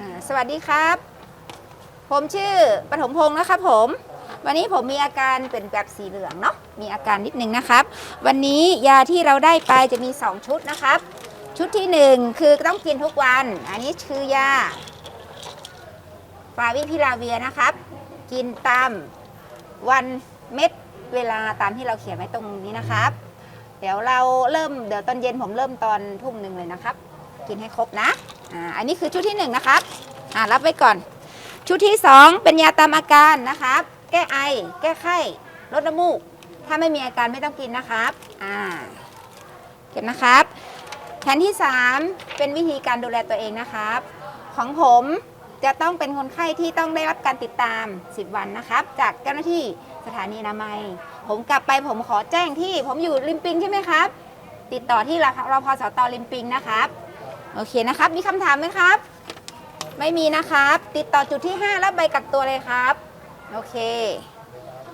อ่าสวัสดีครับ ผมชื่อปฐมพงศ์นะครับผม วันนี้ผมมีอาการเป็นแบบสีเหลืองเนาะ มีอาการนิดนึงนะครับ วันนี้ยาที่เราได้ไปจะมี 2 ชุดนะครับ ชุดที่ 1 คือต้องกินทุกวัน อันนี้คือยาฟาวิพิลาเวียนะครับ กินตามวันเม็ดเวลาตามที่เราเขียนไว้ตรงนี้นะครับ เดี๋ยวเราเริ่มเดี๋ยวตอนเย็นผมเริ่มตอนทุ่มหนึ่งเลยนะครับ กินให้ครบนะ อ่าอันนี้คือชุดที่หนึ่งนะครับอ่ารับไว้ก่อน ชุดที่สองเป็นยาตามอาการนะครับ แก้ไอ แก้ไข้ลดน้ำมูก ถ้าไม่มีอาการไม่ต้องกินนะครับอ่าเก็บนะครับ แผนที่ 3 เป็นวิธีการดูแลตัวเองนะครับ ของผมจะต้องเป็นคนไข้ที่ต้องได้รับการติดตาม 10 วันนะครับ จากเจ้าหน้าที่สถานีอนามัย ผมกลับไปผมขอแจ้งที่ ผมอยู่ริมปิงใช่ไหมครับ ติดต่อที่รรพสตริมปิงนะครับ โอเคนะครับ มีคำถามไหมครับ ไม่มีนะครับ ติดต่อจุดที่ 5 แล้วใบกักตัวเลยครับ โอเค